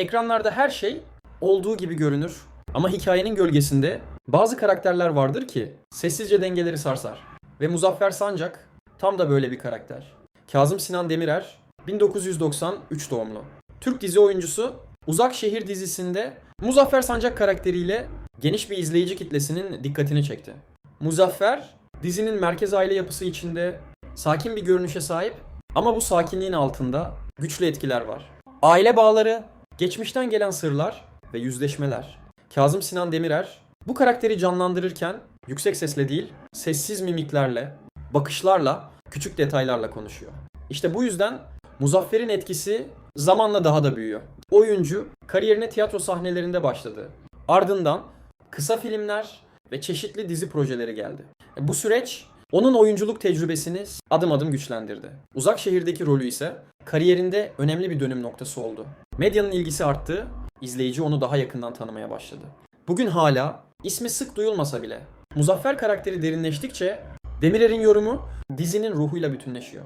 Ekranlarda her şey olduğu gibi görünür. Ama hikayenin gölgesinde bazı karakterler vardır ki sessizce dengeleri sarsar. Ve Muzaffer Sancak tam da böyle bir karakter. Kazım Sinan Demirer 1993 doğumlu. Türk dizi oyuncusu Uzak Şehir dizisinde Muzaffer Sancak karakteriyle geniş bir izleyici kitlesinin dikkatini çekti. Muzaffer dizinin merkez aile yapısı içinde sakin bir görünüşe sahip ama bu sakinliğin altında güçlü etkiler var. Aile bağları, geçmişten gelen sırlar ve yüzleşmeler. Kazım Sinan Demirer bu karakteri canlandırırken yüksek sesle değil, sessiz mimiklerle, bakışlarla, küçük detaylarla konuşuyor. İşte bu yüzden Muzaffer'in etkisi zamanla daha da büyüyor. Oyuncu kariyerine tiyatro sahnelerinde başladı. Ardından kısa filmler ve çeşitli dizi projeleri geldi. E, Bu süreç onun oyunculuk tecrübesini adım adım güçlendirdi. Uzak şehirdeki rolü ise kariyerinde önemli bir dönüm noktası oldu. Medyanın ilgisi arttı, izleyici onu daha yakından tanımaya başladı. Bugün hala ismi sık duyulmasa bile Muzaffer karakteri derinleştikçe Demirer'in yorumu dizinin ruhuyla bütünleşiyor.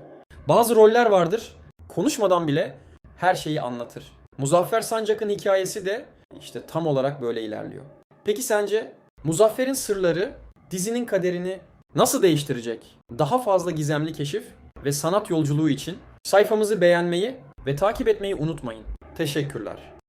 Bazı roller vardır, konuşmadan bile her şeyi anlatır. Muzaffer Sancak'ın hikayesi de işte tam olarak böyle ilerliyor. Peki sence Muzaffer'in sırları dizinin kaderini nasıl değiştirecek? Daha fazla gizemli keşif ve sanat yolculuğu için sayfamızı beğenmeyi ve takip etmeyi unutmayın. Teşekkürler.